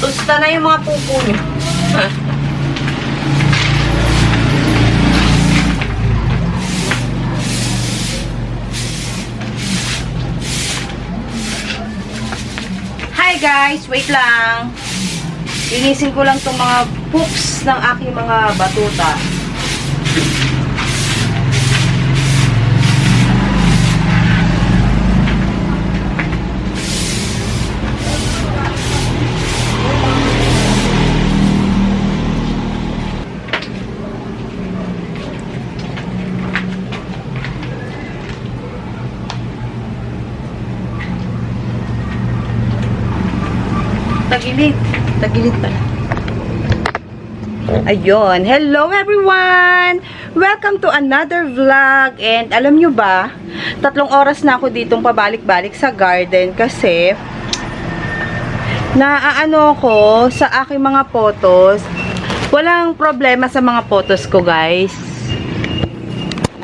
Tusta na yung mga pupo niyo. Hi guys! Wait lang. Linisin ko lang tong mga poops ng aking mga batuta. Tagilid. Tagilid pala. Ayun. Hello everyone! Welcome to another vlog. And alam nyo ba, tatlong oras na ako ditong pabalik-balik sa garden kasi naaano ko sa aking mga photos. Walang problema sa mga photos ko guys.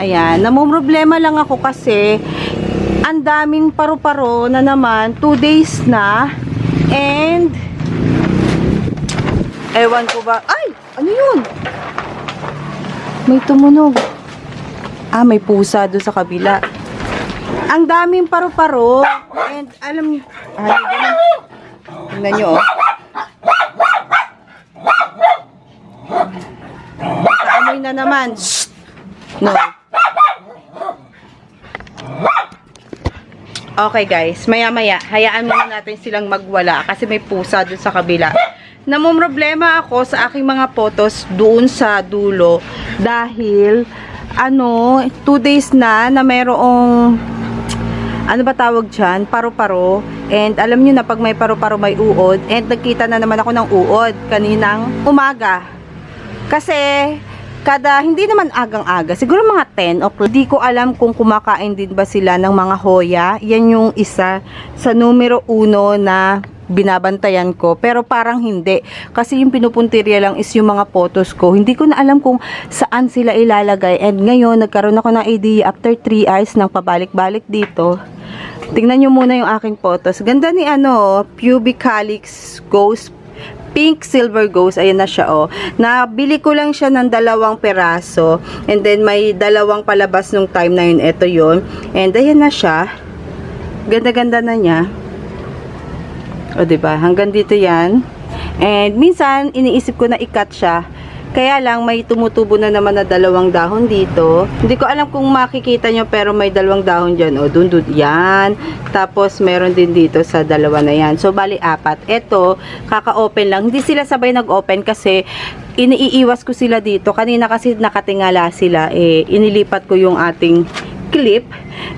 Ayan. Namumroblema lang ako kasi ang daming paru-paro na naman. Two days na. And ewan ko ba. Ay! Ano yun? May tumunog. Ah, may pusa doon sa kabila. Ang daming paru-paro. And alam niyo. Ganun. Tingnan niyo, oh. Nakaamoy na naman. No. Okay guys, maya-maya, hayaan muna natin silang magwala kasi may pusa dun sa kabila. Namumroblema ako sa aking mga photos doon sa dulo dahil ano, two days na na mayroong ano ba tawag dyan? Paro-paro. And alam nyo na pag may paro-paro may uod. And nagkita na naman ako ng uod kaninang umaga. Kasi kada hindi naman agang-aga, siguro mga 10 o'clock. Hindi ko alam kung kumakain din ba sila ng mga hoya. Yan yung isa sa numero uno na binabantayan ko. Pero parang hindi. Kasi yung pinupuntirya lang is yung mga photos ko. Hindi ko na alam kung saan sila ilalagay. And ngayon, nagkaroon ako ng idea after 3 hours ng pabalik-balik dito. Tingnan nyo muna yung aking photos. Ganda ni ano, pubic calyx ghost pink silver ghost. Ayan na siya, oh. Nabili ko lang siya ng dalawang peraso. And then, may dalawang palabas nung time na yun. Ito yun. And ayan na siya. Ganda-ganda na niya. O, diba? Hanggang dito yan. And minsan, iniisip ko na ikat siya. Kaya lang, may tumutubo na naman na dalawang dahon dito. Hindi ko alam kung makikita nyo, pero may dalawang dahon dyan. O, dun, dun, yan. Tapos, meron din dito sa dalawa na yan. So, bali, apat. Ito, kaka-open lang. Hindi sila sabay nag-open kasi iniiiwas ko sila dito. Kanina kasi nakatingala sila. Eh, inilipat ko yung ating clip.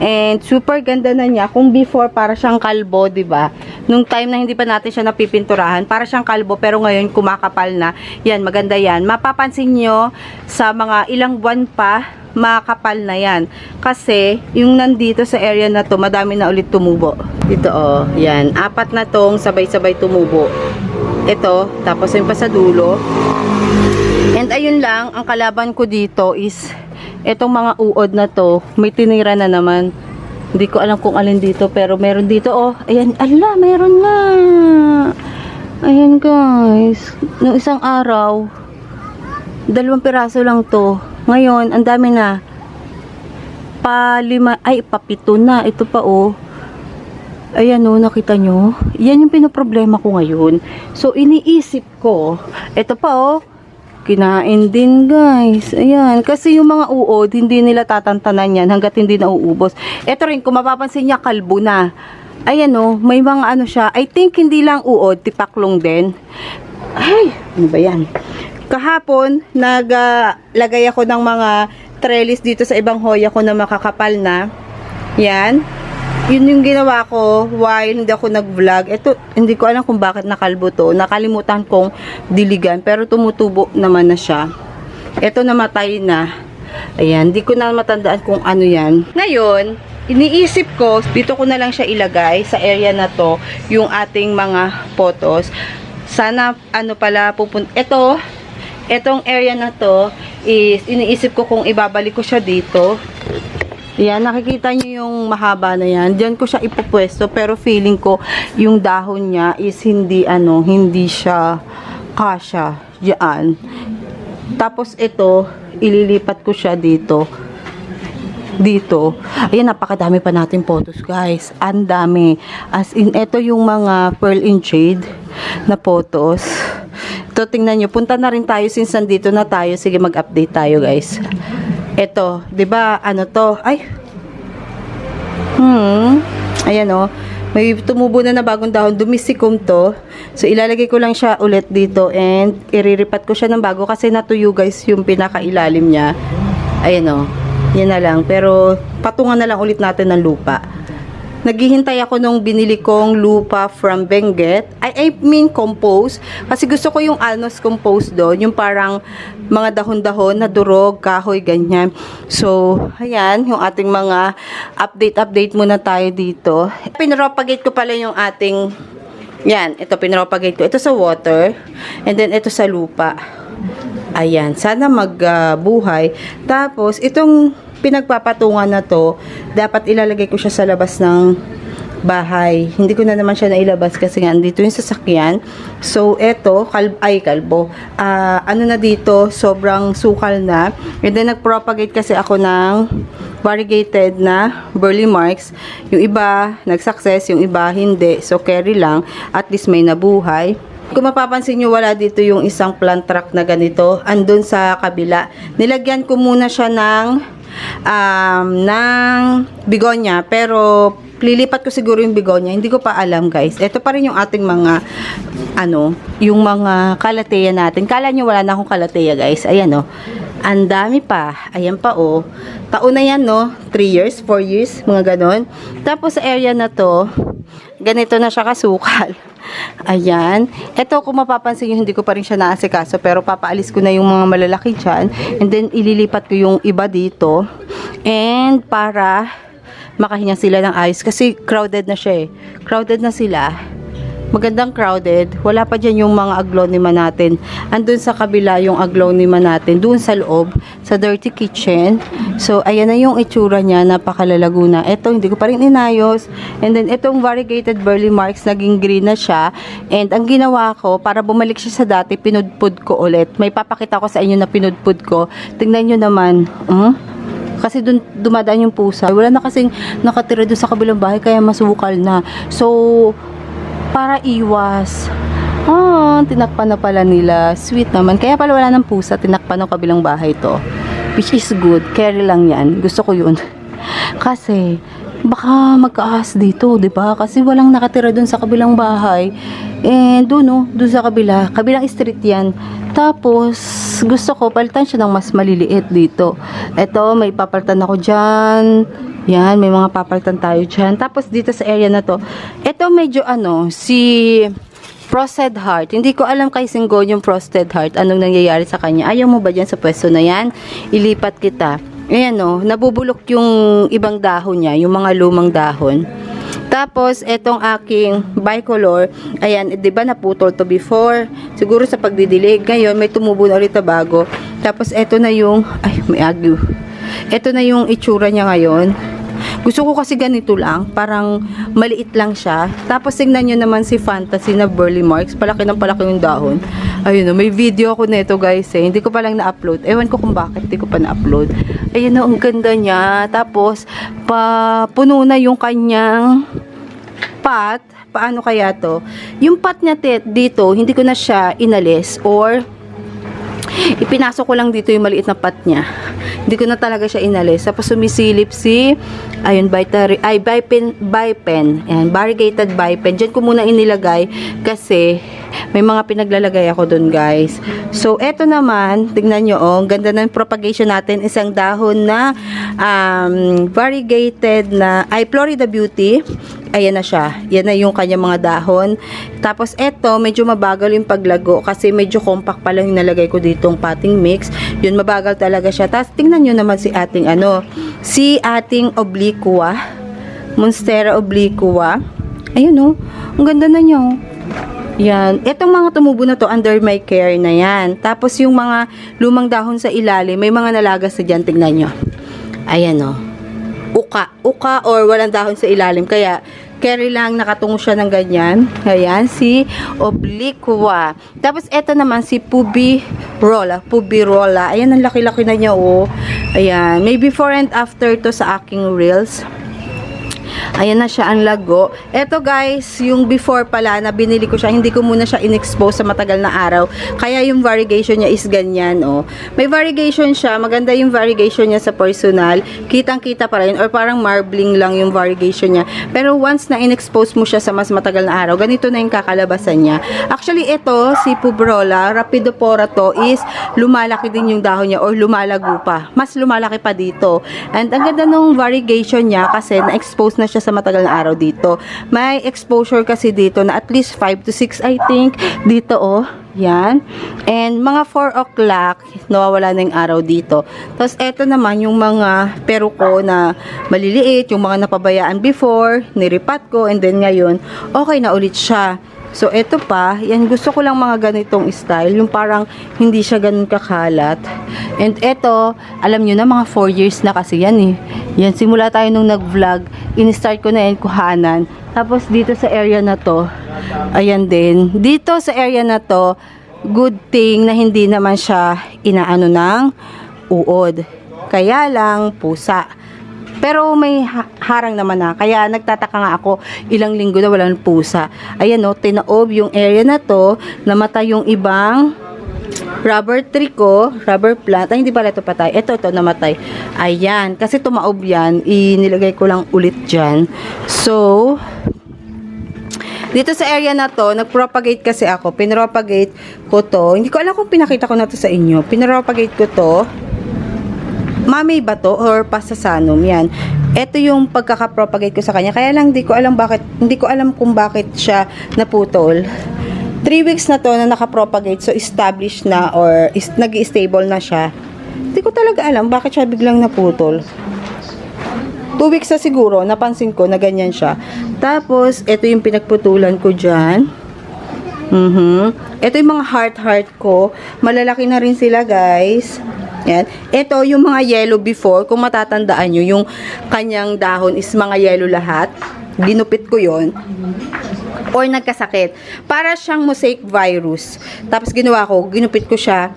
And super ganda na niya. Kung before para siyang kalbo, ba? Nung time na hindi pa natin siya napipinturahan, para siyang kalbo pero ngayon kumakapal na. Yan, maganda 'yan. Mapapansin nyo sa mga ilang buwan pa makapal na yan. Kasi, yung nandito sa area na to, madami na ulit tumubo. Ito, oh, yan. Apat na tong sabay-sabay tumubo. Ito, tapos yung pa sa dulo. And ayun lang, ang kalaban ko dito is etong mga uod na to, may tinira na naman. Hindi ko alam kung alin dito, pero meron dito, oh. Ayan, ala, meron na. Ayan, guys. Nung isang araw, dalawang piraso lang to. Ngayon, ang dami na. Pa lima, ay, papito na. Ito pa, oh. Ayan o, nakita nyo? Yan yung pinoproblema ko ngayon. So, iniisip ko, ito pa oh, kinain din guys. Ayan, kasi yung mga uod, hindi nila tatantanan yan hanggat hindi nauubos. Ito rin, kung mapapansin niya, kalbo na. Ayan o, may mga ano siya. I think hindi lang uod, tipaklong din. Ay, ano ba yan? Kahapon, naglagay ako ng mga trellis dito sa ibang hoya ko na makakapal na. Yan. Yun yung ginawa ko while hindi ako nag-vlog. Ito, hindi ko alam kung bakit nakalbo to. Nakalimutan kong diligan. Pero tumutubo naman na siya. Ito namatay na. Ayan, hindi ko na matandaan kung ano yan. Ngayon, iniisip ko, dito ko na lang siya ilagay sa area na to, yung ating mga photos. Sana, ano pala, pupunta. Ito, etong area na to, is iniisip ko kung ibabalik ko siya dito Yan, nakikita nyo yung mahaba na yan. Diyan ko siya ipupwesto pero feeling ko yung dahon niya is hindi ano, hindi siya kasha diyan. Tapos ito, ililipat ko siya dito. Dito. Ayan, napakadami pa natin photos, guys. Ang dami. As in, ito yung mga pearl and jade na photos. Ito, tingnan nyo. Punta na rin tayo since nandito na tayo. Sige, mag-update tayo, guys. Ito, 'di ba? Ano to? Ay. Hmm. Ayan oh. May tumubo na na bagong dahon. Dumisicum to. So, ilalagay ko lang siya ulit dito and iriripat ko siya ng bago kasi natuyo guys yung pinakailalim niya. Ayan oh. Yan na lang. Pero, patungan na lang ulit natin ng lupa. Naghihintay ako nung binili kong lupa from Benguet. I, I mean compost. Kasi gusto ko yung alnos compost doon. Yung parang mga dahon-dahon na durog, kahoy, ganyan. So, ayan, yung ating mga update-update muna tayo dito. Pinropagate ko pala yung ating, yan, ito pinropagate ko. Ito sa water. And then, ito sa lupa. Ayan, sana magbuhay. Tapos, itong pinagpapatungan na to, dapat ilalagay ko siya sa labas ng bahay. Hindi ko na naman siya nailabas kasi nga andito yung sasakyan. So, eto, kal ay kalbo. Ah, ano na dito, sobrang sukal na. And then, nag-propagate kasi ako ng variegated na burley marks. Yung iba, nag-success, yung iba, hindi. So, carry lang. At least may nabuhay. Kung mapapansin nyo, wala dito yung isang plant truck na ganito. Andun sa kabila. Nilagyan ko muna siya ng um, ng bigonya. Pero, lilipat ko siguro yung bigonya. Hindi ko pa alam, guys. Ito pa rin yung ating mga, ano, yung mga kalateya natin. Kala nyo wala na akong kalateya, guys. Ayan, oh. Ang dami pa. Ayan pa, oh. Taon na yan, no? 3 years, 4 years, mga ganon. Tapos, sa area na to, ganito na siya kasukal. Ayan. Ito, kung mapapansin nyo, hindi ko pa rin siya naasikaso. Pero papaalis ko na yung mga malalaki dyan. And then, ililipat ko yung iba dito. And, para makahinga sila ng ayos. Kasi, crowded na siya eh. Crowded na sila. Magandang crowded. Wala pa dyan yung mga aglonema natin. Andun sa kabila yung aglonema natin. Doon sa loob, sa dirty kitchen. So, ayan na yung itsura niya. Napakalalago na. Ito, hindi ko pa rin inayos. And then, itong variegated burley marks, naging green na siya. And ang ginawa ko, para bumalik siya sa dati, pinudpud ko ulit. May papakita ko sa inyo na pinudpud ko. Tingnan nyo naman. Hmm? Kasi dun dumadaan yung pusa. Wala na kasing nakatira doon sa kabilang bahay kaya masukal na. So, para iwas. Ah, tinakpan na pala nila. Sweet naman. Kaya pala wala ng pusa, tinakpan ng kabilang bahay to. Which is good. Carry lang yan. Gusto ko yun. Kasi, baka magkaahas dito, di ba? Kasi walang nakatira doon sa kabilang bahay. And doon, no, doon sa kabila, kabilang street yan. Tapos, gusto ko, palitan siya ng mas maliliit dito. Ito, may papalitan ako dyan. Yan, may mga papalitan tayo dyan. Tapos, dito sa area na to, ito medyo ano, si frosted heart. Hindi ko alam kay Singgo yung frosted heart. Anong nangyayari sa kanya. Ayaw mo ba dyan sa pwesto na yan? Ilipat kita. Ayan o, nabubulok yung ibang dahon niya, yung mga lumang dahon. Tapos, etong aking bicolor, ayan, di ba naputol to before? Siguro sa pagdidilig. Ngayon, may tumubo na ulit na bago. Tapos, eto na yung, ay, may agyo. Eto na yung itsura niya ngayon. Gusto ko kasi ganito lang, parang maliit lang siya. Tapos tingnan nyo naman si Fantasy na Burley Marks, palaki ng palaki yung dahon. Ayun o, may video ako nito guys eh. Hindi ko pa lang na-upload. Ewan ko kung bakit hindi ko pa na-upload. Ayun o, ang ganda niya. Tapos, pa, puno na yung kanyang pot. Paano kaya to? Yung pot niya dito, hindi ko na siya inalis or ipinasok ko lang dito yung maliit na pot niya. Hindi ko na talaga siya inalis. Tapos sumisilip si, ayun, Vitari, ay, Bipen, Bipen. Ayan, variegated Bipen. Diyan ko muna inilagay kasi may mga pinaglalagay ako doon, guys. So, eto naman, tignan nyo, oh, ganda ng propagation natin. Isang dahon na um, variegated na, ay, Florida Beauty. Ayan na siya. Yan na yung kanya mga dahon. Tapos, eto, medyo mabagal yung paglago kasi medyo compact pa lang yung nalagay ko ditong potting mix. Yun, mabagal talaga siya. Tapos, tingnan nyo naman si ating ano, si ating obliqua. Monstera obliqua. Ayun, oh. Ang ganda na niya, oh. Yan. Itong mga tumubo na to, under my care na yan. Tapos yung mga lumang dahon sa ilalim, may mga nalagas na dyan, tignan nyo. Ayan o. uka. Uka or walang dahon sa ilalim. Kaya, carry lang nakatungo siya ng ganyan. Ayan, si obliqua. Tapos, eto naman si pubirola. Pubirola. Ayan, ang laki-laki na niya, oh. Ayan, may before and after to sa aking reels. Ayan na siya ang lago. Eto guys, yung before pala na binili ko siya, hindi ko muna siya in-expose sa matagal na araw. Kaya yung variegation niya is ganyan, oh. May variegation siya, maganda yung variegation niya sa personal. Kitang-kita pa rin, or parang marbling lang yung variegation niya. Pero once na in-expose mo siya sa mas matagal na araw, ganito na yung kakalabasan niya. Actually, ito, si Pubrola, Rapidopora to, is lumalaki din yung dahon niya or lumalago pa. Mas lumalaki pa dito. And ang ganda nung variegation niya kasi na-expose na siya sa matagal na araw dito. May exposure kasi dito na at least 5 to 6 I think. Dito oh. Yan. And mga 4 o'clock, nawawala na yung araw dito. Tapos eto naman yung mga pero ko na maliliit, yung mga napabayaan before, niripat ko, and then ngayon, okay na ulit siya. So, eto pa, yan gusto ko lang mga ganitong style, yung parang hindi siya ganun kakalat. And eto, alam nyo na, mga 4 years na kasi yan eh. Yan, simula tayo nung nag-vlog, in-start ko na yan kuhanan. Tapos dito sa area na to, ayan din. Dito sa area na to, good thing na hindi naman siya inaano ng uod. Kaya lang, pusa. Pero may ha- harang naman na. Kaya nagtataka nga ako, ilang linggo na walang pusa. Ayan o, tinaob yung area na to, namatay yung ibang rubber tree ko, rubber plant. Ay, hindi pala ito patay. Ito, ito, namatay. Ayan. Kasi tumaob yan. Inilagay ko lang ulit dyan. So, dito sa area na to, nag-propagate kasi ako. Pinropagate ko to. Hindi ko alam kung pinakita ko na to sa inyo. Pinropagate ko to. Mami ba to or pasasanum? Yan. Ito yung pagkaka-propagate ko sa kanya. Kaya lang hindi ko alam bakit, hindi ko alam kung bakit siya naputol. 3 weeks na to na nakapropagate so established na or is, nag-stable na siya. Hindi ko talaga alam bakit siya biglang naputol. 2 weeks na siguro, napansin ko na ganyan siya. Tapos, ito yung pinagputulan ko dyan. Mhm. Ito yung mga heart-heart ko. Malalaki na rin sila, guys. Yan. Ito yung mga yellow before. Kung matatandaan nyo, yung kanyang dahon is mga yellow lahat. Ginupit ko yon or nagkasakit. Para siyang mosaic virus. Tapos ginawa ko, ginupit ko siya.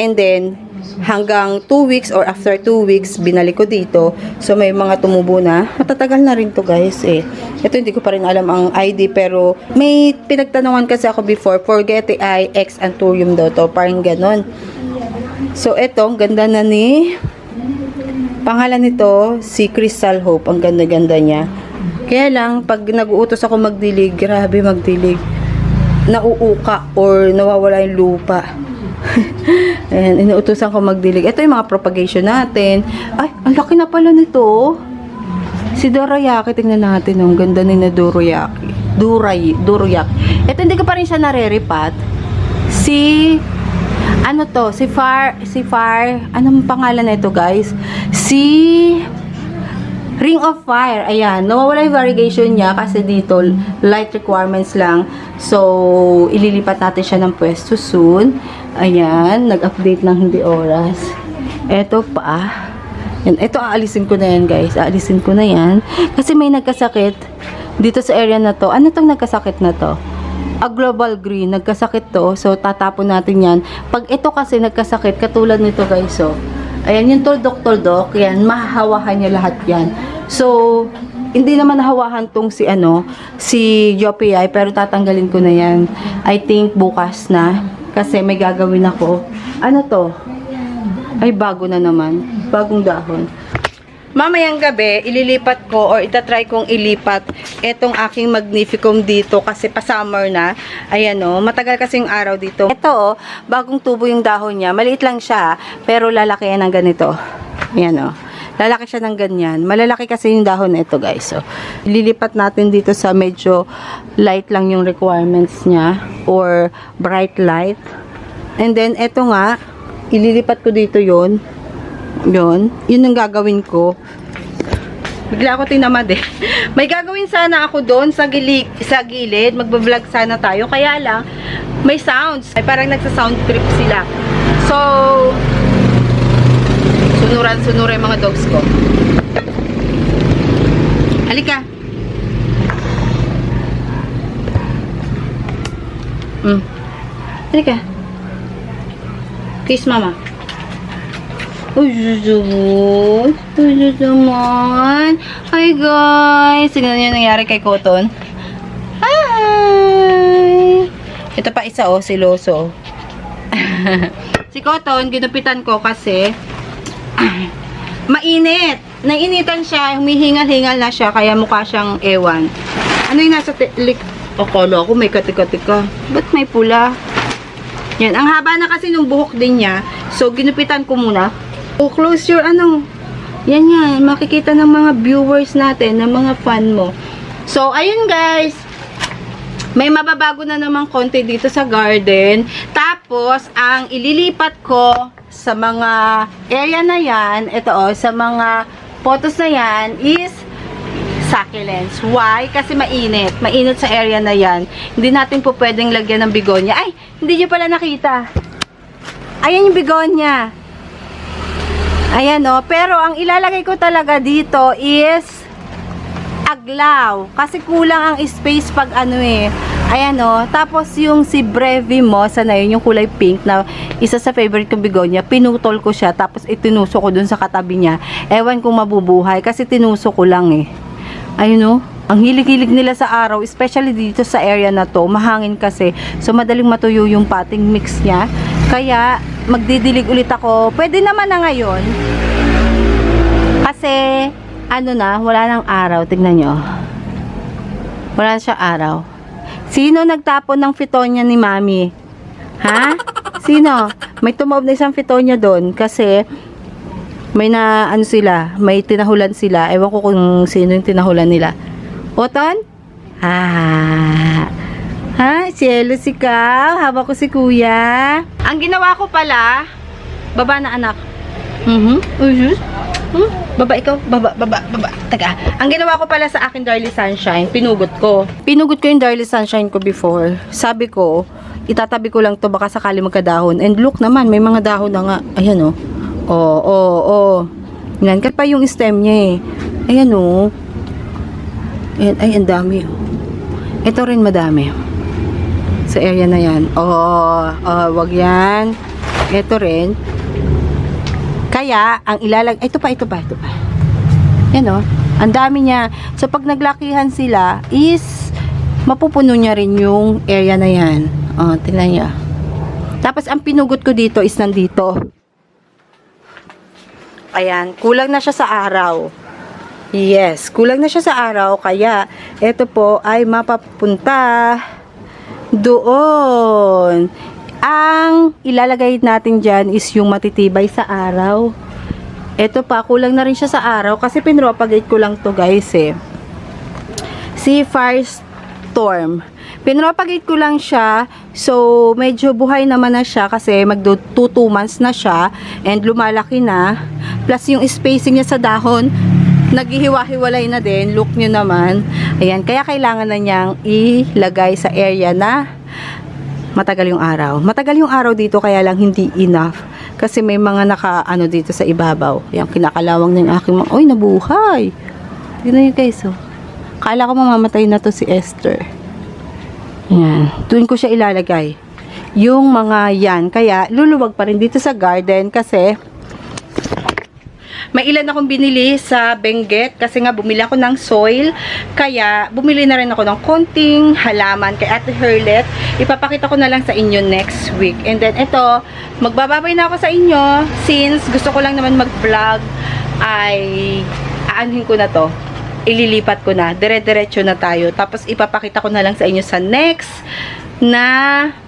And then, hanggang 2 weeks or after 2 weeks, binalik ko dito. So, may mga tumubo na. Matatagal na rin to guys eh. Ito hindi ko pa rin alam ang ID pero may pinagtanungan kasi ako before, Forgeti I X Anthurium daw to. Parang ganon. So, ito, ang ganda na ni pangalan nito, si Crystal Hope. Ang ganda-ganda niya. Kaya lang, pag nag-uutos ako magdilig, grabe magdilig. Nauuka or nawawala yung lupa. Ayan, inuutosan ko magdilig. Ito yung mga propagation natin. Ay, ang laki na pala nito. Si Dorayaki, tingnan natin. Ang ganda ni na Dorayaki. Duray, Doroyaki. Ito, hindi ko pa rin siya nareripat. Si ano to, si Far, si Far, anong pangalan na ito guys? Si Ring of Fire, ayan, nawawala yung variegation niya kasi dito, light requirements lang. So, ililipat natin siya ng pwesto soon. Ayan, nag-update ng hindi oras. Eto pa. Yan, ito aalisin ko na yan guys, aalisin ko na yan. Kasi may nagkasakit dito sa area na to. Ano tong nagkasakit na to? a global green, nagkasakit to, so tatapon natin yan. Pag ito kasi nagkasakit, katulad nito guys, so, ayan yung tuldok-tuldok, yan, mahahawahan niya lahat yan. So, hindi naman nahawahan tong si ano, si Yopiai, pero tatanggalin ko na yan. I think bukas na, kasi may gagawin ako. Ano to? Ay, bago na naman. Bagong dahon. Mamayang gabi, ililipat ko or itatry kong ilipat etong aking magnificum dito kasi pa-summer na. Ayan o, matagal kasi yung araw dito. Ito o, bagong tubo yung dahon niya. Maliit lang siya, pero lalaki yan ng ganito. Ayan o. Lalaki siya ng ganyan. Malalaki kasi yung dahon na ito guys. So, ililipat natin dito sa medyo light lang yung requirements niya or bright light. And then, ito nga, ililipat ko dito yon yun. Yun ang gagawin ko. Bigla ako tinamad eh. May gagawin sana ako doon sa gilid, sa gilid. Magbablog sana tayo. Kaya lang, may sounds. Ay parang nagsa-sound trip sila. So, sunuran-sunura yung mga dogs ko. Halika. Mm. Halika. Kiss mama. Uy, Zuzun. Uy, Zuzun. Hi, guys. Tignan yung nangyari kay Cotton. Hi! Ito pa isa, oh, si Loso. si Cotton, ginupitan ko kasi mainit. Nainitan siya, humihingal-hingal na siya, kaya mukha siyang ewan. Ano yung nasa lik... Akala ko may katika-tika. Ba't may pula? Yan, ang haba na kasi nung buhok din niya. So, ginupitan ko muna. Oh, close your ano. Yan yan, makikita ng mga viewers natin, ng mga fan mo. So, ayun guys. May mababago na naman konti dito sa garden. Tapos, ang ililipat ko sa mga area na yan, ito oh, sa mga photos na yan is succulents. Why? Kasi mainit. Mainit sa area na yan. Hindi natin po pwedeng lagyan ng bigonya. Ay, hindi nyo pala nakita. Ayan yung bigonya. Ayan o. Pero ang ilalagay ko talaga dito is aglaw. Kasi kulang ang space pag ano eh. Ayan o. Tapos yung si Brevimosa na yun, yung kulay pink na isa sa favorite kong bigonya, pinutol ko siya. Tapos itinuso ko dun sa katabi niya. Ewan kung mabubuhay kasi tinuso ko lang eh. Ayun o. Ang hilig-hilig nila sa araw, especially dito sa area na to, mahangin kasi. So, madaling matuyo yung potting mix niya. Kaya, magdidilig ulit ako. Pwede naman na ngayon. Kasi, ano na, wala nang araw. Tignan nyo. Wala siya araw. Sino nagtapon ng fitonya ni Mami? Ha? Sino? May tumaob na isang fitonya doon kasi may na ano sila, may tinahulan sila. Ewan ko kung sino yung tinahulan nila. Oton? Ah. Ha? Cielo si Ikaw? Haba ko si Kuya? Ang ginawa ko pala, baba na anak. Mhm. Uh Hmm? Baba ikaw, baba, baba, baba. Taga. Ang ginawa ko pala sa akin Darly Sunshine, pinugot ko. Pinugot ko yung Darly Sunshine ko before. Sabi ko, itatabi ko lang to baka sakali magkadahon. And look naman, may mga dahon na nga. Ayan oh. Oh, oh, oh. Yan, pa yung stem niya eh. Ayan oh. Ayan, ay, ang dami. oh. Ito rin madami. Sa area na yan. Oh, oh, wag yan. Ito rin. Kaya, ang ilalag... Ito pa, ito pa, ito pa. Yan oh. Ang dami niya. So, pag naglakihan sila, is mapupuno niya rin yung area na yan. Oh, tingnan niya. Tapos, ang pinugot ko dito is nandito. Ayan, kulang na siya sa araw. Yes, kulang na siya sa araw. Kaya, ito po ay mapapunta doon. Ang ilalagay natin dyan is yung matitibay sa araw. Ito pa, kulang na rin siya sa araw kasi pinropagate ko lang to guys eh. Si Firestorm. Pinropagate ko lang siya. So, medyo buhay naman na siya kasi magdo 2 months na siya and lumalaki na. Plus yung spacing niya sa dahon, naghihiwa-hiwalay na din. Look nyo naman. Ayan, kaya kailangan na niyang ilagay sa area na matagal yung araw. Matagal yung araw dito kaya lang hindi enough. Kasi may mga naka ano dito sa ibabaw. Yung kinakalawang ng aking mga, oy nabuhay. Tignan nyo guys oh. Kala ko mamamatay na to si Esther. Yan. Doon ko siya ilalagay. Yung mga yan. Kaya luluwag pa rin dito sa garden kasi may ilan akong binili sa Benguet kasi nga bumili ako ng soil. Kaya bumili na rin ako ng konting halaman kay Ate Herlet. Ipapakita ko na lang sa inyo next week. And then ito, magbababay na ako sa inyo since gusto ko lang naman mag-vlog ay aanhin ko na to. Ililipat ko na. Dire-diretso na tayo. Tapos ipapakita ko na lang sa inyo sa next na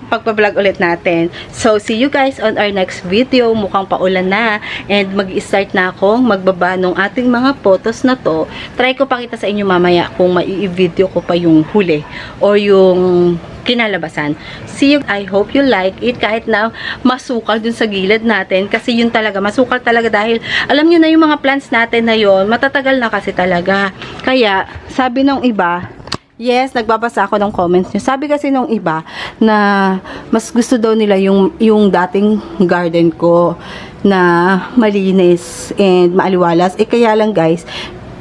pagpa-vlog ulit natin. So, see you guys on our next video. Mukhang paulan na. And mag-start na akong magbaba ng ating mga photos na to. Try ko pakita sa inyo mamaya kung mai-video ko pa yung huli or yung kinalabasan. See you. I hope you like it kahit na masukal dun sa gilid natin kasi yun talaga, masukal talaga dahil alam nyo na yung mga plants natin na yon matatagal na kasi talaga. Kaya, sabi ng iba, Yes, nagbabasa ako ng comments niyo. Sabi kasi nung iba na mas gusto daw nila yung yung dating garden ko na malinis and maaliwalas. Eh kaya lang guys,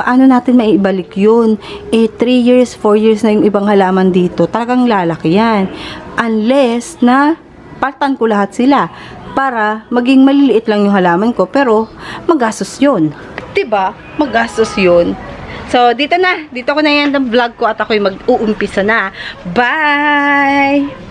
paano natin maibalik yun? Eh, 3 years, 4 years na yung ibang halaman dito. Talagang lalaki yan. Unless na paltan ko lahat sila para maging maliliit lang yung halaman ko pero magastos yun. 'Di ba? Magastos yun. So, dito na. Dito ko na yan ang vlog ko at ako'y mag-uumpisa na. Bye!